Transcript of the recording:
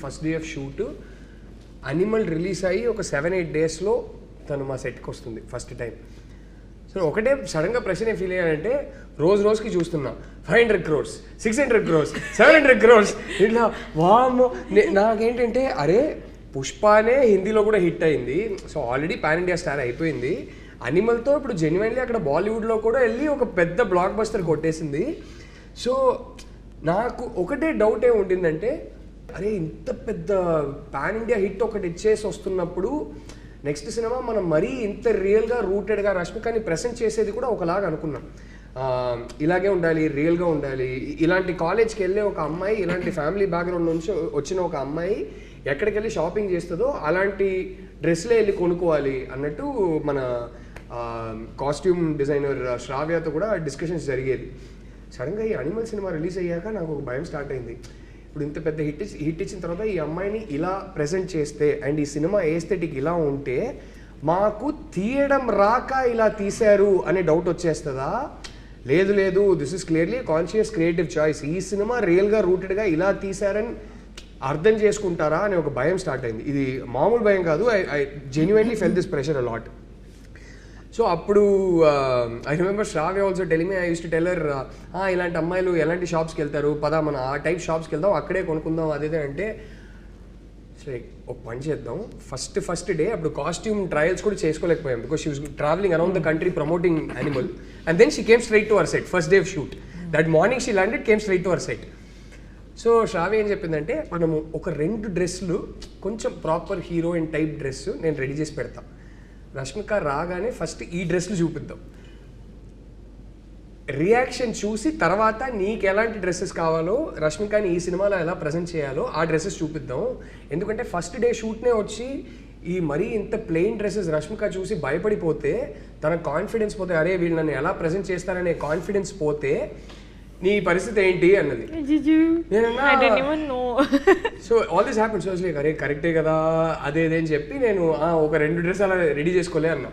First day of shoot Animal release అయ్యి ఒక seven eight డేస్లో తను మా సెట్కి వస్తుంది ఫస్ట్ టైం సో ఒకటే సడన్గా ప్రశ్న ఫీల్ అయ్యానంటే రోజు రోజుకి చూస్తున్నా five hundred crores six hundred crores seven hundred crores ఇట్లా వామ్ నాకేంటంటే అరే పుష్పనే హిందీలో కూడా హిట్ అయింది. So already pan India star అయిపోయింది. అనిమల్తో ఇప్పుడు జెన్యున్లీ అక్కడ బాలీవుడ్లో కూడా వెళ్ళి ఒక పెద్ద బ్లాక్ బస్టర్ కొట్టేసింది. సో నాకు ఒకటే డౌట్ ఏమి ఉండిందంటే అరే ఇంత పెద్ద పాన్ ఇండియా హిట్ ఒకటి ఇచ్చేసి వస్తున్నప్పుడు నెక్స్ట్ సినిమా మనం మరీ ఇంత రియల్గా రూటెడ్గా రష్మికని ప్రెసెంట్ చేసేది కూడా ఒకలాగా అనుకున్నాం. ఇలాగే ఉండాలి రియల్గా ఉండాలి. ఇలాంటి కాలేజ్కి వెళ్ళే ఒక అమ్మాయి ఇలాంటి ఫ్యామిలీ బ్యాక్గ్రౌండ్ నుంచి వచ్చిన ఒక అమ్మాయి ఎక్కడికి వెళ్ళి షాపింగ్ చేస్తుందో అలాంటి డ్రెస్లే వెళ్ళి కొనుక్కోవాలి అన్నట్టు మన కాస్ట్యూమ్ డిజైనర్ శ్రావ్యతో కూడా డిస్కషన్స్ జరిగేది. సడన్గా ఈ అనిమల్ సినిమా రిలీజ్ అయ్యాక నాకు ఒక భయం స్టార్ట్ అయింది. ఇప్పుడు ఇంత పెద్ద హిట్ హిట్ ఇచ్చిన తర్వాత ఈ అమ్మాయిని ఇలా ప్రెజెంట్ చేస్తే అండ్ ఈ సినిమా ఏస్థెటిక్ ఇలా ఉంటే మాకు తీయడం రాక ఇలా తీశారు అనే డౌట్ వచ్చేస్తుందా? లేదు లేదు this is clearly conscious creative choice ఈ సినిమా రియల్గా రూటెడ్గా ఇలా తీశారని అర్థం చేసుకుంటారా అనే ఒక భయం స్టార్ట్ అయింది. ఇది మామూలు భయం కాదు. I I genuinely felt this pressure a lot so అప్పుడు I remember Shravya also tell me I use to tell her ఇలాంటి అమ్మాయిలు ఎలాంటి షాప్స్కి వెళ్తారు? పదా మన ఆ టైప్ షాప్స్కి వెళ్దాం అక్కడే కొనుక్కుందాం అదేదే అంటే సరే ఒక పని చేద్దాం. ఫస్ట్ ఫస్ట్ డే అప్పుడు కాస్ట్యూమ్ ట్రయల్స్ కూడా చేసుకోలేకపోయాం because she travelling around the country promoting Animal and then she came straight to our set first day of shoot that morning she landed came straight to our set so Shravya ఏం చెప్పిందంటే మనము ఒక రెండు డ్రెస్సులు కొంచెం proper heroine type dress నేను ready చేసి పెడతా. రష్మిక రాగానే ఫస్ట్ ఈ డ్రెస్లు చూపిద్దాం. రియాక్షన్ చూసి తర్వాత నీకు ఎలాంటి డ్రెస్సెస్ కావాలో రష్మికని ఈ సినిమాలో ఎలా ప్రజెంట్ చేయాలో ఆ డ్రెస్సెస్ చూపిద్దాం. ఎందుకంటే ఫస్ట్ డే షూట్నే వచ్చి ఈ మరీ ఇంత ప్లెయిన్ డ్రెస్సెస్ రష్మిక చూసి భయపడిపోతే తన కాన్ఫిడెన్స్ పోతే అరే వీళ్ళు నన్ను ఎలా ప్రజెంట్ చేస్తారనే కాన్ఫిడెన్స్ పోతే నీ పరిస్థితి ఏంటి అన్నది. So all this happen so like అరే కరెక్టే కదా అదే ఇదే అని చెప్పి నేను "ఆ, ఒక రెండు డ్రెస్ అలా రెడీ చేసుకోలే అన్నా.